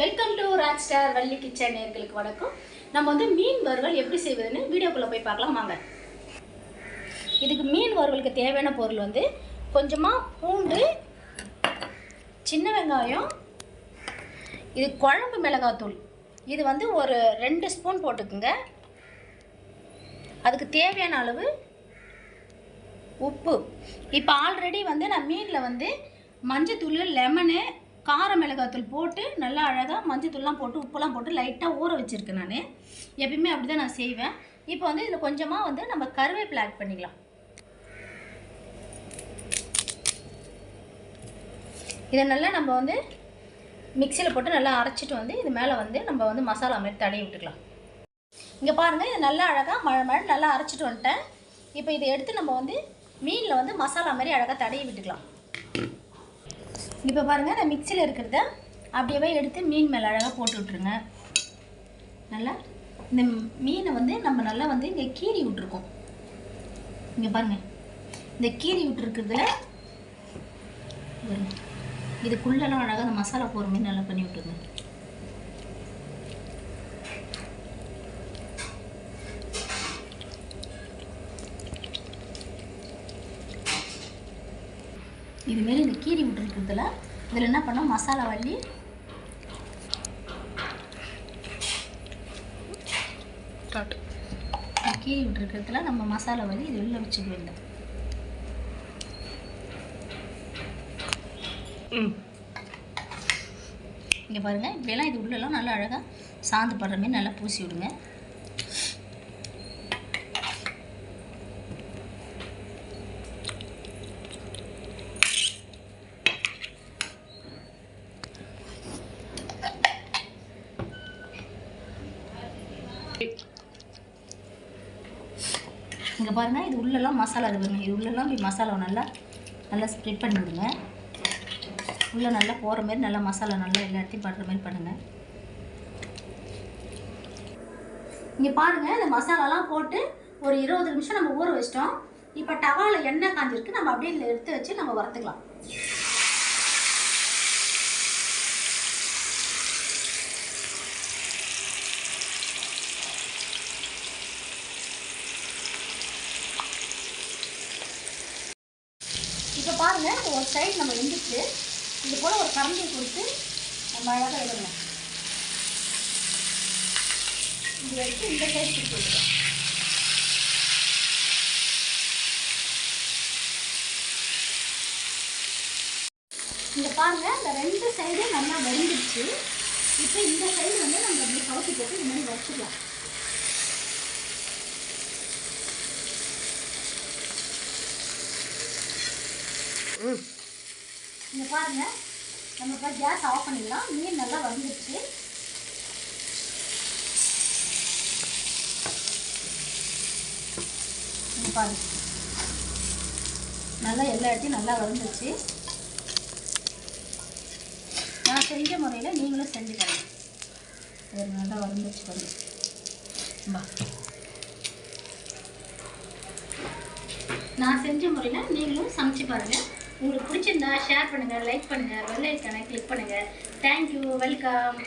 Welcome to Raj star Valli kitchen நேர்களுக்கு வணக்கம். நம்ம வந்து மீன் வறுவல் எப்படி செய்வதுன்னு வீடியோக்குள்ளே போய் பார்க்கலாம் வாங்க. இதுக்கு மீன் வறுவலுக்கு தேவையான பொருள் வந்து கொஞ்சமாக பூண்டு சின்ன வெங்காயம் இது குழம்பு மிளகாத்தூள். இது வந்து ஒரு ரெண்டு ஸ்பூன் போட்டுக்குங்க. அதுக்கு தேவையான அளவு உப்பு. இப்போ ஆல்ரெடி வந்து நான் மீனில் வந்து மஞ்சத்தூள் லெமனு கார மிளகாத்தூள் போட்டு நல்லா அழகாக மஞ்சத்தூள்லாம் போட்டு உப்புலாம் போட்டு லைட்டாக ஊற வச்சுருக்கேன் நான். எப்பயுமே அப்படி தான் நான் செய்வேன். இப்போ வந்து இதில் கொஞ்சமாக வந்து நம்ம கருவேப்பிலை ஆட் பண்ணிக்கலாம். இதை நல்லா நம்ம வந்து மிக்சியில் போட்டு நல்லா அரைச்சிட்டு வந்து இது மேலே வந்து நம்ம வந்து மசாலா மாதிரி தடவி விட்டுக்கலாம். இங்கே பாருங்கள் இது நல்லா அழகாக மழை மழை நல்லா அரைச்சிட்டு வந்துட்டேன். இப்போ இதை எடுத்து நம்ம வந்து மீனில் வந்து மசாலா மாதிரி அழகாக தடவி விட்டுக்கலாம். இப்போ பாருங்கள் நான் மிக்சியில் இருக்கிறத அப்படியே எடுத்து மீன் மேலே அழகாக போட்டு விட்ருங்க நல்லா? இந்த மீனை வந்து நம்ம நல்லா வந்து இங்கே கீறி விட்ருக்கோம் இங்கே பாருங்கள் இந்த கீறி விட்டுருக்குறதுல இதுக்குள்ளெல்லாம் அழகாக அந்த மசாலா போகிற மீன் நல்லா பண்ணி விட்டுருங்க. இதுமாரி இந்த கீரி விட்டுருக்கிறதுல இதில் என்ன பண்ணோம் மசாலா வள்ளி. கீரி விட்டுருக்கிறதுல நம்ம மசாலா வள்ளி இது வெளில வச்சுக்க வேண்டாம். இங்கே பாருங்கள் இப்படியெல்லாம் இது உள்ளெல்லாம் நல்லா அழகாக சாந்து படுற மாதிரி நல்லா பூசி விடுங்க. இங்கே பாருங்கள் இது உள்ளெல்லாம் மசாலா இருக்குங்க இது உள்ளெல்லாம் இப்படி மசாலா நல்லா நல்லா ஸ்ப்ரெட் பண்ணி விடுங்க உள்ளே நல்லா போகிற மாதிரி நல்லா மசாலா நல்லா எல்லா இடத்தையும் படுற மாதிரி பண்ணுங்கள் இங்கே பாருங்கள் இந்த மசாலாலாம் போட்டு ஒரு இருபது நிமிஷம் நம்ம ஊற வச்சிட்டோம். இப்போ டவாவில் எண்ணெய் காஞ்சிருக்கு நம்ம அப்படியே எடுத்து வச்சு நம்ம வறுத்துக்கலாம். இப்போ பாருங்கள் ஒரு சைடு நம்ம எந்திரிச்சு இது போல் ஒரு கரண்டியை கொடுத்து நம்ம அழகாக விடணும் இது எடுத்து இந்த சைடு கொடுத்து விட்டுக்கலாம் இங்கே பாருங்கள் இந்த ரெண்டு சைடும் நல்லா வெந்துடுச்சு. இப்போ இந்த சைடு வந்து நம்ம அப்படி கவுத்தி போட்டு இந்த மாதிரி வச்சுக்கலாம். இங்கே பாருங்க. நம்ம இப்போ கேஸ் ஆஃப் பண்ணிடலாம். மீன் நல்லா வந்துடுச்சு பாருங்க. நல்லா எல்லா இடத்தையும் நல்லா வந்துடுச்சு நான் செஞ்ச முறையில் நீங்களும் செஞ்சுக்கணும் ஒரு நல்லா வந்துச்சு பாருங்க. நான் செஞ்ச முறையில் நீங்களும் சமைச்சு பாருங்கள் உங்களுக்கு பிடிச்சிருந்தா ஷேர் பண்ணுங்கள் லைக் பண்ணுங்கள் பெல் கிளிக் பண்ணுங்கள் தேங்க்யூ வெல்கம்